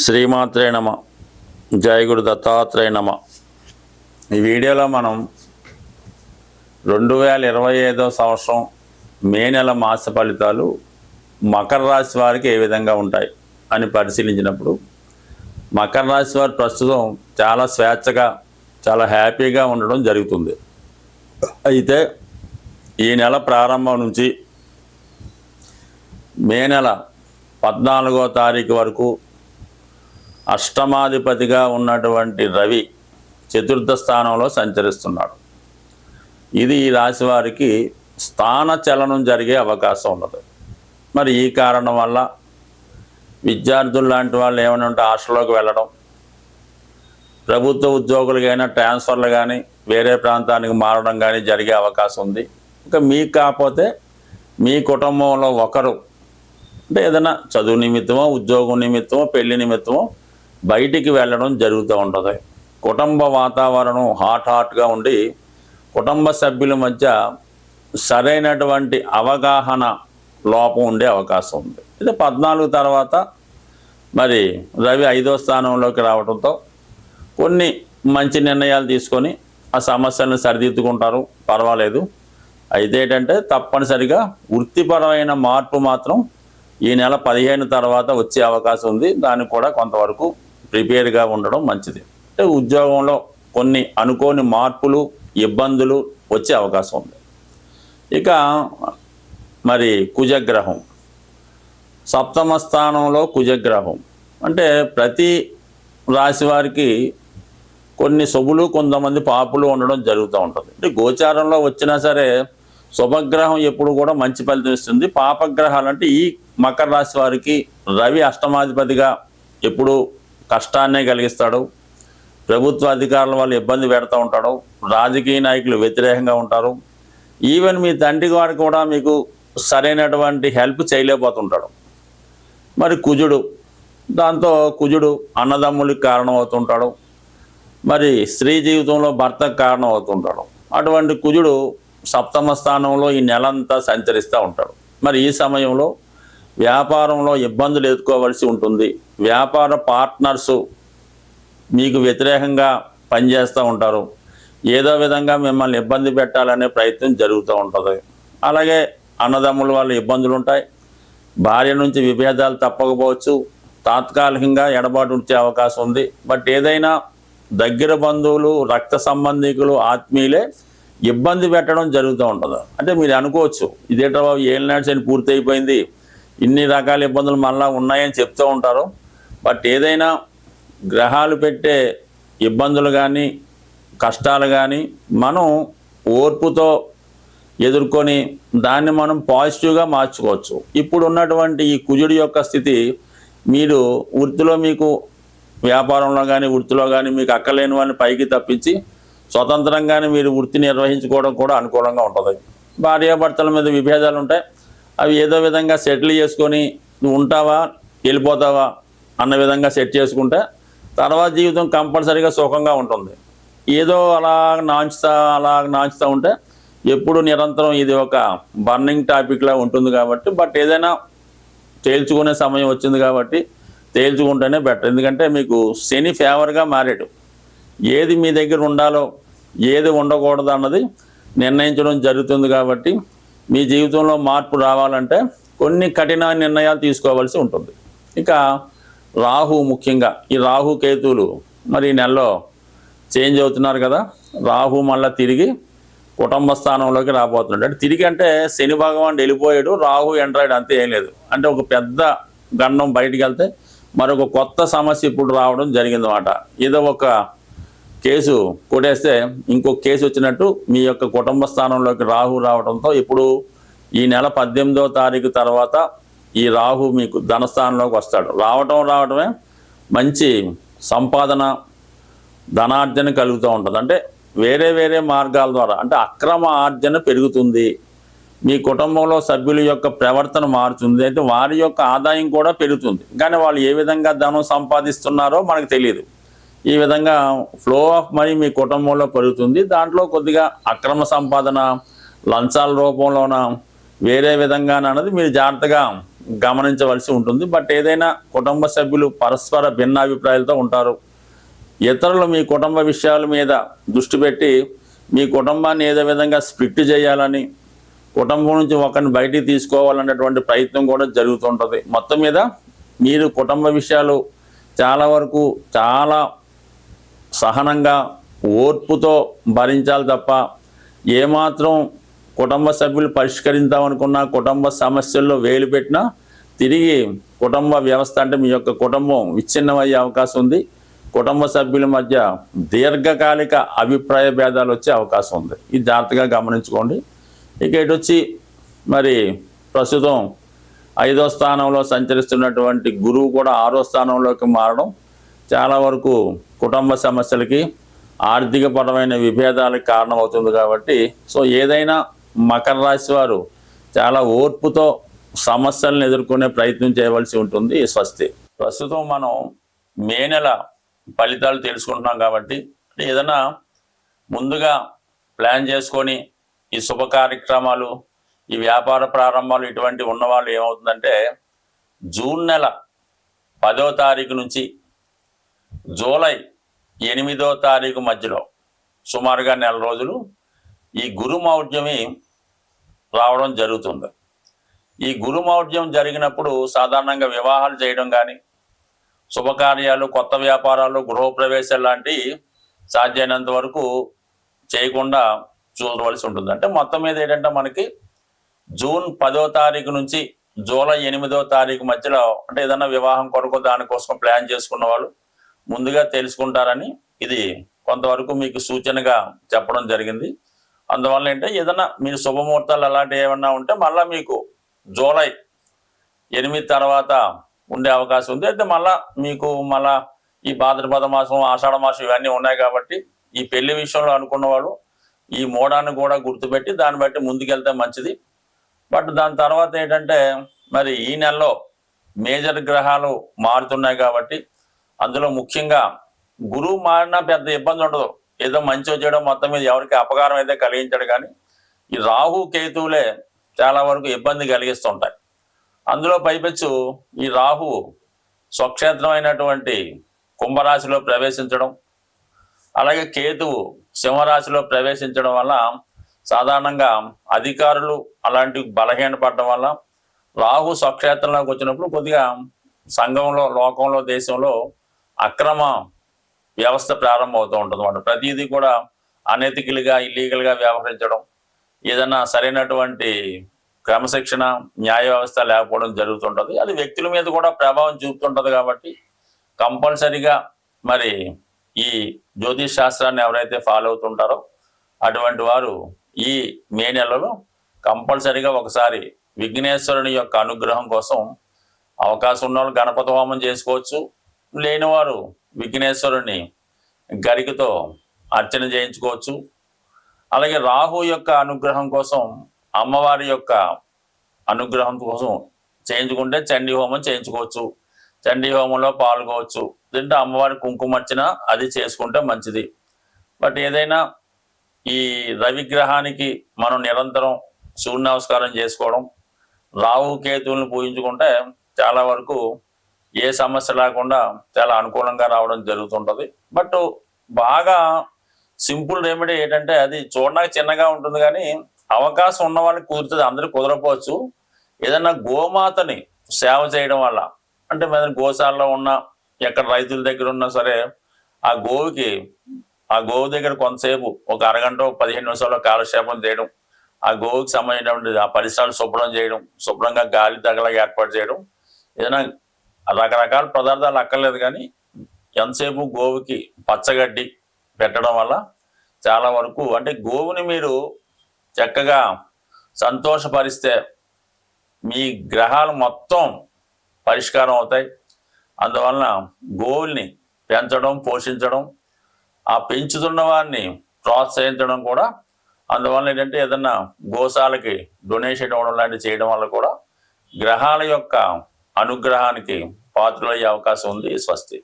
శ్రీమాత్రే నమ. జయగురు దత్తాత్రేయ నమ. ఈ వీడియోలో మనం రెండు వేల ఇరవై ఐదో సంవత్సరం మే నెల మాస ఫలితాలు మకర రాశి వారికి ఏ విధంగా ఉంటాయి అని పరిశీలించినప్పుడు మకర రాశి వారు ప్రస్తుతం చాలా స్వేచ్ఛగా చాలా హ్యాపీగా ఉండడం జరుగుతుంది. అయితే ఈ నెల ప్రారంభం నుంచి మే నెల పద్నాలుగో తారీఖు వరకు అష్టమాధిపతిగా ఉన్నటువంటి రవి చతుర్థ స్థానంలో సంచరిస్తున్నాడు. ఇది ఈ రాశి వారికి స్థాన చలనం జరిగే అవకాశం ఉన్నది. మరి ఈ కారణం వల్ల విద్యార్థులు లాంటి వాళ్ళు ఏమైనా ఉంటే హాస్టల్లోకి వెళ్ళడం ప్రభుత్వ ఉద్యోగులకైనా ట్రాన్స్ఫర్లు కానీ వేరే ప్రాంతానికి మారడం కానీ జరిగే అవకాశం ఉంది. ఇంకా మీకు కాకపోతే మీ కుటుంబంలో ఒకరు అంటే ఏదైనా చదువు నిమిత్తమో ఉద్యోగం నిమిత్తమో పెళ్ళి నిమిత్తమో బయటికి వెళ్ళడం జరుగుతూ ఉంటుంది. కుటుంబ వాతావరణం హాట్ హాట్గా ఉండి కుటుంబ సభ్యుల మధ్య సరైనటువంటి అవగాహన లోపం ఉండే అవకాశం ఉంది. ఇది పద్నాలుగు తర్వాత మరి రవి ఐదో స్థానంలోకి రావడంతో కొన్ని మంచి నిర్ణయాలు తీసుకొని ఆ సమస్యలను సరిదిద్దుకుంటారు. పర్వాలేదు. అయితే ఏంటంటే తప్పనిసరిగా వృత్తిపరమైన మార్పు మాత్రం ఈ నెల పదిహేను తర్వాత వచ్చే అవకాశం ఉంది. దానికి కూడా కొంతవరకు ప్రిపేర్గా ఉండడం మంచిది. అంటే ఉద్యోగంలో కొన్ని అనుకోని మార్పులు ఇబ్బందులు వచ్చే అవకాశం ఉంది. ఇక మరి కుజగ్రహం. సప్తమ స్థానంలో కుజగ్రహం. అంటే ప్రతి రాశి వారికి కొన్ని శుభులు కొంతమంది పాపులు ఉండడం జరుగుతూ ఉంటుంది. అంటే గోచారంలో వచ్చినా సరే శుభగ్రహం ఎప్పుడు కూడా మంచి ఫలితం ఇస్తుంది. పాపగ్రహాలు అంటే ఈ మకర రాశి వారికి రవి అష్టమాధిపతిగా ఎప్పుడు కష్టాన్నే కలిగిస్తాడు. ప్రభుత్వ అధికారుల వాళ్ళు ఇబ్బంది పెడతా ఉంటాడు. రాజకీయ నాయకులు వ్యతిరేకంగా ఉంటారు. ఈవెన్ మీ తండ్రి గారు కూడా మీకు సరైనటువంటి హెల్ప్ చేయలేకపోతుంటాడు. మరి కుజుడు దాంతో కుజుడు అన్నదమ్ములకి కారణం అవుతుంటాడు మరి స్త్రీ జీవితంలో భర్తకు కారణం అవుతుంటాడు అటువంటి కుజుడు సప్తమ స్థానంలో ఈ నెలంతా సంచరిస్తూ ఉంటాడు. మరి ఈ సమయంలో వ్యాపారంలో ఇబ్బందులు ఎదుర్కోవలసి ఉంటుంది. వ్యాపార పార్ట్నర్సు మీకు వ్యతిరేకంగా పనిచేస్తూ ఉంటారు. ఏదో విధంగా మిమ్మల్ని ఇబ్బంది పెట్టాలనే ప్రయత్నం జరుగుతూ ఉంటుంది. అలాగే అన్నదమ్ముల వాళ్ళ ఇబ్బందులు ఉంటాయి. భార్య నుంచి విభేదాలు తప్పకపోవచ్చు. తాత్కాలికంగా ఎడబాటు ఉంచే అవకాశం ఉంది. బట్ ఏదైనా దగ్గర బంధువులు రక్త సంబంధికులు ఆత్మీయులే ఇబ్బంది పెట్టడం జరుగుతూ ఉంటుంది. అంటే మీరు అనుకోవచ్చు ఇదేటో బాబు ఏళ్ళనాడు అని పూర్తి అయిపోయింది ఇన్ని రకాల ఇబ్బందులు మళ్ళీ ఉన్నాయని చెప్తూ ఉంటారు. బట్ ఏదైనా గ్రహాలు పెట్టే ఇబ్బందులు కానీ కష్టాలు కానీ మనం ఓర్పుతో ఎదుర్కొని దాన్ని మనం పాజిటివ్గా మార్చుకోవచ్చు. ఇప్పుడు ఉన్నటువంటి ఈ కుజుడి యొక్క స్థితి మీరు వృత్తిలో మీకు వ్యాపారంలో కానీ వృత్తిలో కానీ మీకు అక్కలేని వాళ్ళని పైకి తప్పించి స్వతంత్రంగానే మీరు వృత్తి నిర్వహించుకోవడం కూడా అనుకూలంగా ఉంటుంది. భార్యాభర్తల మీద విభేదాలు ఉంటాయి. అవి ఏదో విధంగా సెటిల్ చేసుకొని నువ్వు ఉంటావా? వెళ్ళిపోతావా? అన్న విధంగా సెట్ చేసుకుంటే తర్వాత జీవితం కంపల్సరీగా సుఖంగా ఉంటుంది. ఏదో అలా నాంచుతా అలా నాంచుతూ ఉంటే ఎప్పుడు నిరంతరం ఇది ఒక బర్నింగ్ టాపిక్లా ఉంటుంది కాబట్టి బట్ ఏదైనా తేల్చుకునే సమయం వచ్చింది కాబట్టి తేల్చుకుంటేనే బెటర్. ఎందుకంటే మీకు శని ఫేవర్గా మారాడు. ఏది మీ దగ్గర ఉండాలో ఏది ఉండకూడదు అన్నది నిర్ణయించడం జరుగుతుంది కాబట్టి మీ జీవితంలో మార్పు రావాలంటే కొన్ని కఠిన నిర్ణయాలు తీసుకోవాల్సి ఉంటుంది. ఇక రాహు ముఖ్యంగా ఈ రాహు కేతువులు మరి ఈ నెలలో చేంజ్ అవుతున్నారు కదా రాహు మళ్ళీ తిరిగి కుటుంబ స్థానంలోకి రాబోతున్నాడు. అంటే తిరిగి అంటే శని భగవాన్ వెళ్ళిపోయాడు రాహు ఎంట్రాయిడ్ అంతే ఏం లేదు. అంటే ఒక పెద్ద గండం బయటికి వెళ్తే మరొక కొత్త సమస్య ఇప్పుడు రావడం జరిగిందన్నమాట. ఏదో ఒక కేసు కొట్టేస్తే ఇంకొక కేసు వచ్చినట్టు మీ యొక్క కుటుంబ స్థానంలోకి రాహు రావడంతో ఇప్పుడు ఈ నెల పద్దెనిమిదవ తారీఖు తర్వాత ఈ రాహు మీకు ధనస్థానంలోకి వస్తాడు. రావటం రావటమే మంచి సంపాదన ధనార్జన కలుగుతూ ఉంటుంది. అంటే వేరే వేరే మార్గాల ద్వారా అంటే అక్రమ ఆర్జన పెరుగుతుంది. మీ కుటుంబంలో సభ్యుల యొక్క ప్రవర్తన మారుతుంది. అయితే వారి యొక్క ఆదాయం కూడా పెరుగుతుంది. కానీ వాళ్ళు ఏ విధంగా ధనం సంపాదిస్తున్నారో మనకు తెలియదు ఈ విధంగా ఫ్లో ఆఫ్ మనీ మీ కుటుంబంలో పెరుగుతుంది. దాంట్లో కొద్దిగా అక్రమ సంపాదన లంచాల రూపంలోన వేరే విధంగా అన్నది మీరు జాగ్రత్తగా గమనించవలసి ఉంటుంది. బట్ ఏదైనా కుటుంబ సభ్యులు పరస్పర భిన్నాభిప్రాయాలతో ఉంటారు. ఇతరులు మీ కుటుంబ విషయాల మీద దృష్టి పెట్టి మీ కుటుంబాన్ని ఏదో విధంగా స్ప్లిట్ చేయాలని కుటుంబం నుంచి ఒకరిని బయటికి తీసుకోవాలనేటువంటి ప్రయత్నం కూడా జరుగుతుంటుంది. మొత్తం మీద మీరు కుటుంబ విషయాలు చాలా వరకు చాలా సహనంగా ఓర్పుతో భరించాలి తప్ప ఏమాత్రం కుటుంబ సభ్యులు పరిష్కరిద్దామనుకున్నా కుటుంబ సమస్యల్లో వేలు పెట్టినా తిరిగి కుటుంబ వ్యవస్థ అంటే మీ యొక్క కుటుంబం విచ్ఛిన్నమయ్యే అవకాశం ఉంది. కుటుంబ సభ్యుల మధ్య దీర్ఘకాలిక అభిప్రాయ భేదాలు వచ్చే అవకాశం ఉంది. ఇది జాగ్రత్తగా గమనించుకోండి. ఇక ఇటు వచ్చి మరి ప్రస్తుతం ఐదో స్థానంలో సంచరిస్తున్నటువంటి గురువు కూడా ఆరో స్థానంలోకి మారడం చాలా వరకు కుటుంబ సమస్యలకి ఆర్థికపరమైన విభేదాలకు కారణమవుతుంది కాబట్టి సో ఏదైనా మకర రాశి వారు చాలా ఓర్పుతో సమస్యలను ఎదుర్కొనే ప్రయత్నం చేయవలసి ఉంటుంది స్వస్తి. ప్రస్తుతం మనం మే నెల ఫలితాలు తెలుసుకుంటున్నాం కాబట్టి ఏదైనా ముందుగా ప్లాన్ చేసుకొని ఈ శుభ కార్యక్రమాలు ఈ వ్యాపార ప్రారంభాలు ఇటువంటి ఉన్నవాళ్ళు ఏమవుతుందంటే జూన్ నెల పదో తారీఖు నుంచి జూలై ఎనిమిదో తారీఖు మధ్యలో సుమారుగా నెల రోజులు ఈ గురుమౌఢ్యమి రావడం జరుగుతుంది. ఈ గురుమౌఢ్యం జరిగినప్పుడు సాధారణంగా వివాహాలు చేయడం కానీ శుభకార్యాలు కొత్త వ్యాపారాలు గృహప్రవేశాలు లాంటి సాధ్యమైనంత వరకు చేయకుండా చూడవలసి ఉంటుంది. అంటే మొత్తం మీద ఏంటంటే మనకి జూన్ పదో తారీఖు నుంచి జూలై ఎనిమిదో తారీఖు మధ్యలో అంటే ఏదైనా వివాహం కొరకు దానికోసం ప్లాన్ చేసుకున్న వాళ్ళు ముందుగా తెలుసుకుంటారని ఇది కొంతవరకు మీకు సూచనగా చెప్పడం జరిగింది. అందువల్ల ఏంటంటే ఏదైనా మీరు శుభముహూర్తాలు అలాంటివి ఏమన్నా ఉంటే మళ్ళీ మీకు జూలై ఎనిమిది తర్వాత ఉండే అవకాశం ఉంది. అయితే మళ్ళా మీకు మళ్ళా ఈ భాద్రపద మాసం ఆషాఢ మాసం ఇవన్నీ ఉన్నాయి కాబట్టి ఈ పెళ్ళి విషయంలో అనుకున్న వాళ్ళు ఈ మోడాన్ని కూడా గుర్తుపెట్టి దాన్ని బట్టి ముందుకెళ్తే మంచిది. బట్ దాని తర్వాత ఏంటంటే మరి ఈ నెలలో మేజర్ గ్రహాలు మారుతున్నాయి కాబట్టి అందులో ముఖ్యంగా గురువు మారినా పెద్ద ఇబ్బంది ఉండదు ఏదో మంచి చేయడం మొత్తం మీద ఎవరికి అపకారం అయితే కలిగించడు కానీ ఈ రాహు కేతువులే చాలా వరకు ఇబ్బంది కలిగిస్తుంటాయి. అందులో పైపెచ్చు ఈ రాహు స్వక్షేత్రమైనటువంటి కుంభరాశిలో ప్రవేశించడం అలాగే కేతువు సింహరాశిలో ప్రవేశించడం వల్ల సాధారణంగా అధికారులు అలాంటి బలహీనపడడం వల్ల రాహు స్వక్షేత్రంలోకి వచ్చినప్పుడు కొద్దిగా సంఘంలో లోకంలో దేశంలో అక్రమ వ్యవస్థ ప్రారంభమవుతూ ఉంటుంది. అన్నమాట ప్రతిదీ కూడా అనెతికల్గా ఇల్లీగల్గా వ్యవహరించడం ఏదన్నా సరైనటువంటి క్రమశిక్షణ న్యాయ వ్యవస్థ లేకపోవడం జరుగుతుంటుంది. అది వ్యక్తుల మీద కూడా ప్రభావం చూపుతుంటుంది కాబట్టి కంపల్సరిగా మరి ఈ జ్యోతిష్ శాస్త్రాన్ని ఎవరైతే ఫాలో అవుతుంటారో అటువంటి వారు ఈ మే నెలలో కంపల్సరిగా ఒకసారి విఘ్నేశ్వరుని యొక్క అనుగ్రహం కోసం అవకాశం ఉన్న వాళ్ళు గణపతి హోమం చేసుకోవచ్చు. లేనివారు విఘ్నేశ్వరుని గరికతో అర్చన చేయించుకోవచ్చు. అలాగే రాహు యొక్క అనుగ్రహం కోసం అమ్మవారి యొక్క అనుగ్రహం కోసం చేయించుకుంటే చండీ హోమం చేయించుకోవచ్చు. చండీ హోమంలో పాల్గొవచ్చు. దీంట్లో అమ్మవారి కుంకుమర్చన అది చేసుకుంటే మంచిది. బట్ ఏదైనా ఈ రవిగ్రహానికి మనం నిరంతరం సూర్య నమస్కారం చేసుకోవడం రాహు కేతువులను పూజించుకుంటే చాలా వరకు ఏ సమస్య లేకుండా చాలా అనుకూలంగా రావడం జరుగుతుంటుంది. బట్ బాగా సింపుల్ రెమెడీ ఏంటంటే అది చూడడానికి చిన్నగా ఉంటుంది కానీ అవకాశం ఉన్న వాళ్ళకి కుదురుతుంది అందరికి కుదరపోవచ్చు ఏదన్నా గోమాతని సేవ చేయడం వల్ల అంటే మన గోశాలలో ఉన్న ఎక్కడ రైతుల దగ్గర ఉన్నా సరే ఆ గోవుకి ఆ గోవు దగ్గర కొంతసేపు ఒక అరగంట పదిహేను నిమిషాల్లో కాలక్షేపం చేయడం ఆ గోవుకి సంబంధించినటువంటి ఆ పరిసరాలు శుభ్రం చేయడం శుభ్రంగా గాలి తగలగా ఏర్పాటు చేయడం ఏదైనా రకరకాల పదార్థాలు అక్కర్లేదు కానీ ఎంతసేపు గోవుకి పచ్చగడ్డి పెట్టడం వల్ల చాలా వరకు అంటే గోవుని మీరు చక్కగా సంతోషపరిస్తే మీ గ్రహాలు మొత్తం పరిష్కారం అవుతాయి. అందువలన గోవుల్ని పెంచడం పోషించడం ఆ పెంచుతున్న వారిని ప్రోత్సహించడం కూడా అందువల్ల ఏంటంటే ఏదన్నా గోశాలకి డొనేషన్ ఇవ్వడం లాంటివి చేయడం వల్ల కూడా గ్రహాల యొక్క అనుగ్రహానికి పాత్రలయ్యే అవకాశం ఉంది. స్వస్తి.